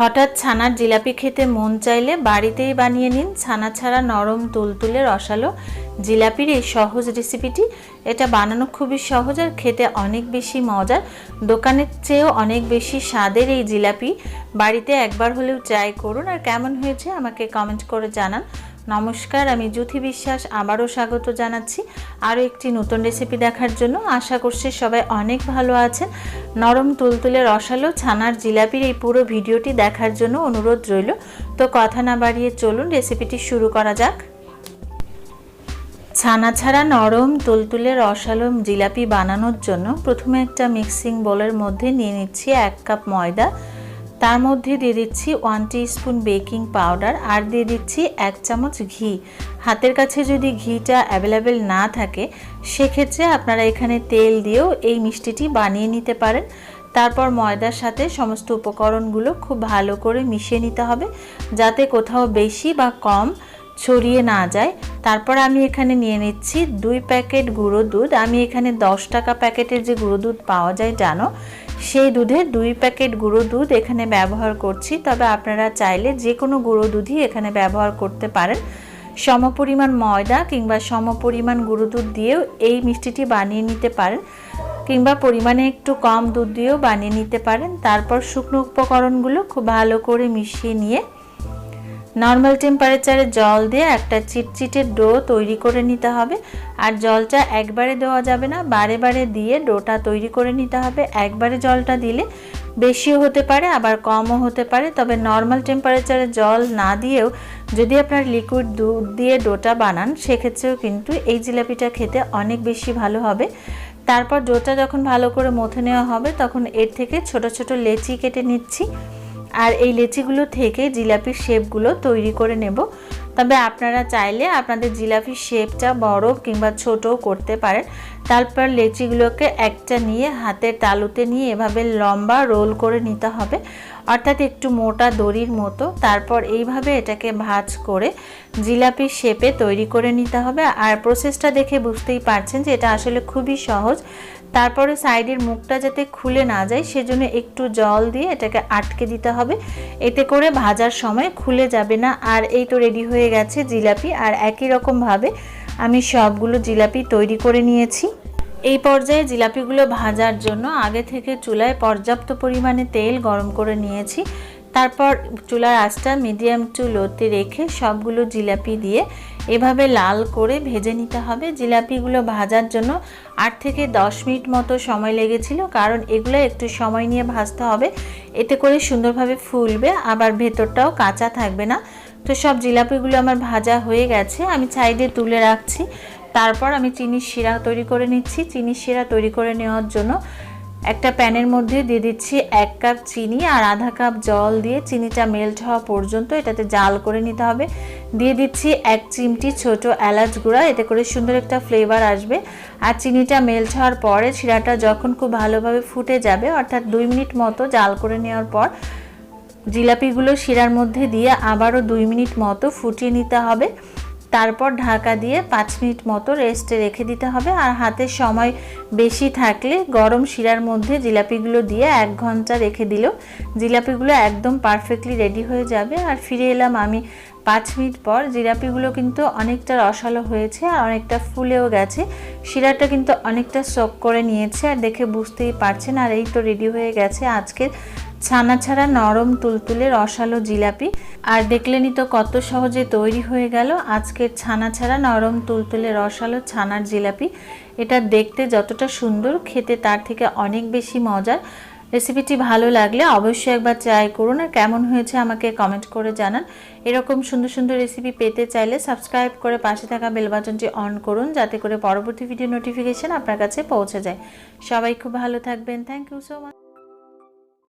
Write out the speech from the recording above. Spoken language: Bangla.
হঠাৎ ছানার জিলাপি খেতে মন চাইলে বাড়িতেই বানিয়ে নিন। ছানা ছাড়া নরম তুলতুলে রসালো জিলাপির এই সহজ রেসিপিটি। এটা বানানো খুবই সহজ আর খেতে অনেক বেশি মজার। দোকানের চেয়েও অনেক বেশি স্বাদের এই জিলাপি। বাড়িতে একবার হলেও ট্রাই করুন আর কেমন হয়েছে আমাকে কমেন্ট করে জানান। নমস্কার, আমি জ্যোতি বিশ্বাস আবারও স্বাগত জানাচ্ছি আরও একটি নতুন রেসিপি দেখার জন্য। আশা করছি সবাই অনেক ভালো আছেন। নরম তুলতুলে রসালো ছানার জিলাপির এই পুরো ভিডিওটি দেখার জন্য অনুরোধ রইল। তো কথা না বাড়িয়ে চলুন রেসিপিটি শুরু করা যাক। ছানা ছাড়া নরম তুলতুলে রসালো জিলাপি বানানোর জন্য প্রথমে একটা মিক্সিং বোলের মধ্যে নিয়ে নিচ্ছি এক কাপ ময়দা। তার মধ্যে দিয়ে দিচ্ছি ওয়ান স্পুন বেকিং পাউডার আর দিয়ে দিচ্ছি এক চামচ ঘি। হাতের কাছে যদি ঘিটা অ্যাভেলেবেল না থাকে, সেক্ষেত্রে আপনারা এখানে তেল দিয়েও এই মিষ্টিটি বানিয়ে নিতে পারেন। তারপর ময়দার সাথে সমস্ত উপকরণগুলো খুব ভালো করে মিশিয়ে নিতে হবে, যাতে কোথাও বেশি বা কম ছড়িয়ে না যায়। তারপর আমি এখানে নিয়ে নিচ্ছি দুই প্যাকেট গুঁড়ো দুধ। আমি এখানে দশ টাকা প্যাকেটের যে গুঁড়ো দুধ পাওয়া যায় জানো সেই দুধে দুই প্যাকেট গুঁড়ো দুধ এখানে ব্যবহার করছি। তবে আপনারা চাইলে যে কোনো গুঁড়ো দুধই এখানে ব্যবহার করতে পারেন। সমপরিমাণ ময়দা কিংবা সমপরিমাণ গুঁড়ো দুধ দিয়েও এই মিষ্টিটি বানিয়ে নিতে পারেন কিংবা পরিমাণে একটু কম দুধ দিয়েও বানিয়ে নিতে পারেন। তারপর শুকনো উপকরণগুলো খুব ভালো করে মিশিয়ে নিয়ে নর্মাল টেম্পারেচারে জল দিয়ে একটা চিটচিটে ডো তৈরি করে নিতে হবে। আর জলটা একবারে দেওয়া যাবে না, বারে বারে দিয়ে ডোটা তৈরি করে নিতে হবে। একবারে জলটা দিলে বেশিও হতে পারে, আবার কমও হতে পারে। তবে নর্মাল টেম্পারেচারে জল না দিয়েও যদি আপনার লিকুইড দুধ দিয়ে ডোটা বানান, সেক্ষেত্রেও কিন্তু এই জিলাপিটা খেতে অনেক বেশি ভালো হবে। তারপর ডোটা যখন ভালো করে মথে নেওয়া হবে, তখন এর থেকে ছোট ছোট লেচি কেটে নিচ্ছি। আর এই লেচিগুলো থেকে জিলাপির শেপগুলো তৈরি করে নেব। তবে আপনারা চাইলে আপনাদের জিলাপির শেপটা বড় কিংবা ছোটও করতে পারেন। তারপর লেচিগুলোকে একটা নিয়ে হাতের তালুতে নিয়ে এভাবে লম্বা রোল করে নিতে হবে। অর্থাৎ একটু মোটা দড়ির মতো। তারপর এইভাবে এটাকে ভাজ করে জিলাপির শেপে তৈরি করে নিতে হবে। আর প্রসেসটা দেখে বুঝতেই পারছেন যে এটা আসলে খুবই সহজ। তারপরে সাইডের মুখটা যাতে খুলে না যায়, সেজন্য একটু জল দিয়ে এটাকে আটকে দিতে হবে। এতে করে ভাজার সময় খুলে যাবে না। আর এই তো রেডি হয়ে গেছে জিলাপি। আর একই রকমভাবে আমি সবগুলো জিলাপি তৈরি করে নিয়েছি। এই পর্যায়ে জিলাপিগুলো ভাজার জন্য আগে থেকে চুলায় পর্যাপ্ত পরিমাণে তেল গরম করে নিয়েছি। তারপর চুলার আঁচটা মিডিয়াম টু লোতে রেখে সবগুলো জিলাপি দিয়ে এভাবে লাল করে ভেজে নিতে হবে। জিলাপিগুলো ভাজার জন্য আট থেকে দশ মিনিট মতো সময় লেগেছিল, কারণ এগুলো একটু সময় নিয়ে ভাজতে হবে। এতে করে সুন্দরভাবে ফুলবে, আবার ভেতরটাও কাঁচা থাকবে না। তো সব জিলাপিগুলো আমার ভাজা হয়ে গেছে, আমি সাইডে তুলে রাখছি। তারপর আমি চিনির শিরা তৈরি করে নিচ্ছি। চিনির শিরা তৈরি করে নেওয়ার জন্য একটা প্যানের মধ্যে দিয়ে দিচ্ছি এক কাপ চিনি আর আধা কাপ জল দিয়ে চিনিটা মেল্ট হওয়া পর্যন্ত এটাতে জাল করে নিতে হবে। দিয়ে দিচ্ছি এক চিমটি ছোট এলাচ গুঁড়া, এতে করে সুন্দর একটা ফ্লেভার আসবে। আর চিনিটা মেল্ট হওয়ার পরে শিরাটা যখন খুব ভালোভাবে ফুটে যাবে, অর্থাৎ দুই মিনিট মতো জাল করে নেওয়ার পর, জিলাপিগুলো শিরার মধ্যে দিয়ে আবারও দুই মিনিট মতো ফুটিয়ে নিতে হবে। তারপর ঢাকা দিয়ে পাঁচ মিনিট মতো রেস্টে রেখে দিতে হবে। আর হাতে সময় বেশি থাকলে গরম শিরার মধ্যে জিলাপিগুলো দিয়ে এক ঘণ্টা রেখে দিলেও জিলাপিগুলো একদম পারফেক্টলি রেডি হয়ে যাবে। আর ফিরে এলাম আমি পাঁচ মিনিট পর। জিলাপিগুলো কিন্তু অনেকটা রসালো হয়েছে আর অনেকটা ফুলেও গেছে। শিরাটা কিন্তু অনেকটা সোক করে নিয়েছে আর দেখে বুঝতেই পারছেন। আর এই তো রেডি হয়ে গেছে আজকের ছানা ছাড়া নরম তুলতুলে রসালো জিলাপি। আর দেখলেনই তো কত সহজে তৈরি হয়ে গেল আজকের ছানা ছাড়া নরম তুলতুলে রসালো ছানার জিলাপি। এটা দেখতে যতটা সুন্দর, খেতে তার থেকে অনেক বেশি মজার। রেসিপিটি ভালো লাগলে অবশ্যই একবার ট্রাই করুন আর কেমন হয়েছে আমাকে কমেন্ট করে জানান। এরকম সুন্দর সুন্দর রেসিপি পেতে চাইলে সাবস্ক্রাইব করে পাশে থাকা বেল বাটনটি অন করুন যাতে করে পরবর্তী ভিডিও নোটিফিকেশান আপনার কাছে পৌঁছে যায়। সবাই খুব ভালো থাকবেন। Thank you so much